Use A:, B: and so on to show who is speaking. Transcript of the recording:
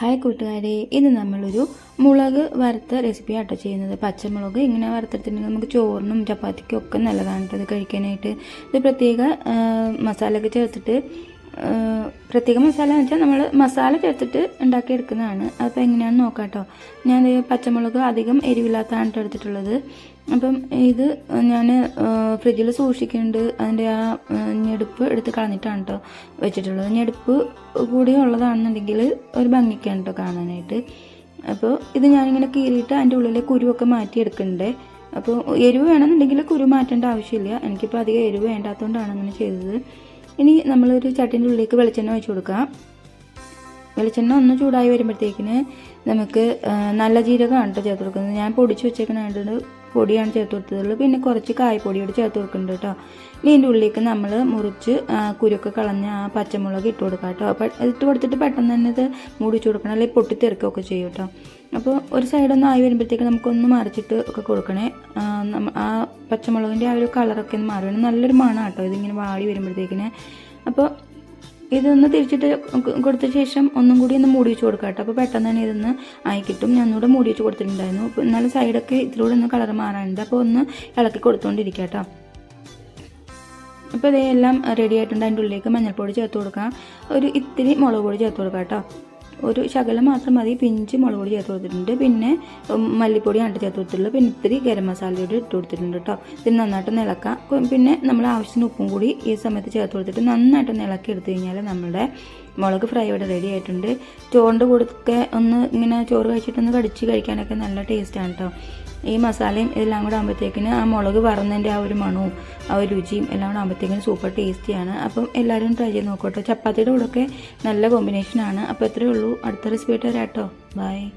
A: Hi കൂട്ടുകാരെ ഇന്ന് നമ്മളൊരു മുളക് വറുത്ത റെസിപ്പി ആട്ടോ ചെയ്യുന്നത്. പച്ചമുളക് ഇങ്ങനെ വറുത്തെടുത്തിട്ടുണ്ടെങ്കിൽ നമുക്ക് ചോറിനും ചപ്പാത്തിക്കും ഒക്കെ നല്ലതാണ് ഇത് കഴിക്കാനായിട്ട്. ഇത് പ്രത്യേക മസാലയൊക്കെ ചേർത്തിട്ട് പ്രത്യേക മസാല എന്ന് വെച്ചാൽ നമ്മൾ മസാല ചേർത്തിട്ട് ഉണ്ടാക്കിയെടുക്കുന്നതാണ്. അപ്പോൾ എങ്ങനെയാണെന്ന് നോക്കാം കേട്ടോ ഞാൻ പച്ചമുളക് അധികം എരിവില്ലാത്തതാണ് കേട്ടോ എടുത്തിട്ടുള്ളത്. അപ്പം ഇത് ഞാൻ ഫ്രിഡ്ജിൽ സൂക്ഷിക്കുന്നുണ്ട് അതിന്റെ ആ ഞെടുപ്പ് എടുത്ത് കളഞ്ഞിട്ടാണ് കേട്ടോ വെച്ചിട്ടുള്ളത്. ഞെടുപ്പ് കൂടി ഉള്ളതാണെന്നുണ്ടെങ്കിൽ ഒരു ഭംഗിക്കാണ് കേട്ടോ കാണാനായിട്ട്. അപ്പോൾ ഇത് ഞാനിങ്ങനെ കീറിയിട്ട് അതിന്റെ ഉള്ളിലെ കുരുവൊക്കെ മാറ്റിയെടുക്കണ്ടേ. അപ്പോൾ എരിവ് വേണമെന്നുണ്ടെങ്കിൽ കുരു മാറ്റേണ്ട ആവശ്യമില്ല. എനിക്കിപ്പോൾ അധികം എരിവ് വേണ്ടാത്തതുകൊണ്ടാണ് അങ്ങനെ ചെയ്തത്. ഇനി നമ്മളൊരു ചട്ടിന്റെ ഉള്ളിലേക്ക് വെളിച്ചെണ്ണ ഒഴിച്ചു കൊടുക്കാം വെളിച്ചെണ്ണ ഒന്ന് ചൂടായി വരുമ്പോഴത്തേക്കിന് നമുക്ക് നല്ല ജീരകമാണ് കേട്ടോ ചേർത്ത് കൊടുക്കുന്നത്. ഞാൻ പൊടിച്ച് വെച്ചേക്കണായിട്ട് പൊടിയാണ് ചേർത്ത് കൊടുത്തതുള്ളൂ. പിന്നെ കുറച്ച് കായപ്പൊടിയോട് ചേർത്ത് കൊടുക്കുന്നുണ്ട് കേട്ടോ. ഇനി ഇതിന്റെ ഉള്ളിലേക്ക് നമ്മൾ മുറിച്ച് കുരുക്കെ കളഞ്ഞ ആ പച്ചമുളക് ഇട്ട് കൊടുക്കാം കേട്ടോ. ഇട്ട് കൊടുത്തിട്ട് പെട്ടെന്ന് തന്നെ ഇത് മൂടിച്ച് കൊടുക്കണം. അല്ലെങ്കിൽ പൊട്ടിത്തെറിക്കുകയൊക്കെ ചെയ്യും കേട്ടോ. അപ്പോൾ ഒരു സൈഡൊന്ന് ആയി വരുമ്പോഴത്തേക്ക് നമുക്കൊന്ന് മറിച്ചിട്ട് ഒക്കെ കൊടുക്കണേ. ആ പച്ചമുളകിന്റെ ആ ഒരു കളറൊക്കെ ഒന്ന് മാറി വേണം നല്ലൊരു മണം കേട്ടോ ഇതിങ്ങനെ വാടി വരുമ്പോഴത്തേക്കിന്. അപ്പോൾ ഇതൊന്ന് തിരിച്ചിട്ട് കൊടുത്ത ശേഷം ഒന്നും കൂടി ഒന്ന് മൂടി വെച്ച് കൊടുക്കാം കേട്ടോ അപ്പോൾ പെട്ടെന്ന് തന്നെ ഇതൊന്ന് ആയി കിട്ടും. ഞാൻ ഒന്നുകൂടെ മൂടി വെച്ച് കൊടുത്തിട്ടുണ്ടായിരുന്നു. എന്നാലും സൈഡൊക്കെ ഇതിലൂടെ ഒന്ന് കളർ മാറാനുണ്ട്. അപ്പോൾ ഒന്ന് ഇളക്കി കൊടുത്തുകൊണ്ടിരിക്കുക കേട്ടോ അപ്പോൾ ഇതെല്ലാം റെഡി ആയിട്ടുണ്ട്. അതിന്റെ ഉള്ളിലേക്ക് മഞ്ഞൾപ്പൊടി ചേർത്ത് കൊടുക്കാം. ഒരു ഇത്തിരി മുളക് പൊടി ചേർത്ത് കൊടുക്കാം കേട്ടോ ഒരു ശകലം മാത്രം മതി. പിഞ്ച് മുളക് പൊടി ചേർത്ത് കൊടുത്തിട്ടുണ്ട്. പിന്നെ മല്ലിപ്പൊടി മല്ലിപ്പൊടിയാണ് ചേർത്ത് കൊടുത്തിട്ടുള്ളത്. പിന്നെ ഇത്തിരി ഗരം മസാലയോട് ഇട്ട് കൊടുത്തിട്ടുണ്ട് കേട്ടോ. ഇത് നന്നായിട്ട് ഇളക്കാം പിന്നെ നമ്മൾ ആവശ്യത്തിന് ഉപ്പും കൂടി ഈ സമയത്ത് ചേർത്ത് കൊടുത്തിട്ട് നന്നായിട്ട് ഇളക്കി എടുത്തു കഴിഞ്ഞാൽ നമ്മുടെ മുളക് ഫ്രൈ ഇവിടെ റെഡി ആയിട്ടുണ്ട്. ചോറിന്റെ കൂടെ ഒന്ന് ഇങ്ങനെ ചോറ് കഴിച്ചിട്ടൊന്ന് കടിച്ച് കഴിക്കാനൊക്കെ നല്ല ടേസ്റ്റാണ് കേട്ടോ. ഈ മസാലയും എല്ലാം കൂടെ ആകുമ്പോഴത്തേക്കിന് ആ മുളക് വറന്നതിന്റെ ആ ഒരു മണവും ആ ഒരു രുചിയും എല്ലാം കൂടെ ആകുമ്പോഴത്തേക്കിന് സൂപ്പർ ടേസ്റ്റിയാണ് അപ്പം എല്ലാവരും ട്രൈ ചെയ്ത് നോക്കട്ടോ ചപ്പാത്തിയുടെ കൂടെയൊക്കെ നല്ല കോമ്പിനേഷനാണ് അപ്പോൾ ഇത്രയേ ഉള്ളൂ. അടുത്ത റെസിപ്പി ആയിട്ട് വരാം ബൈ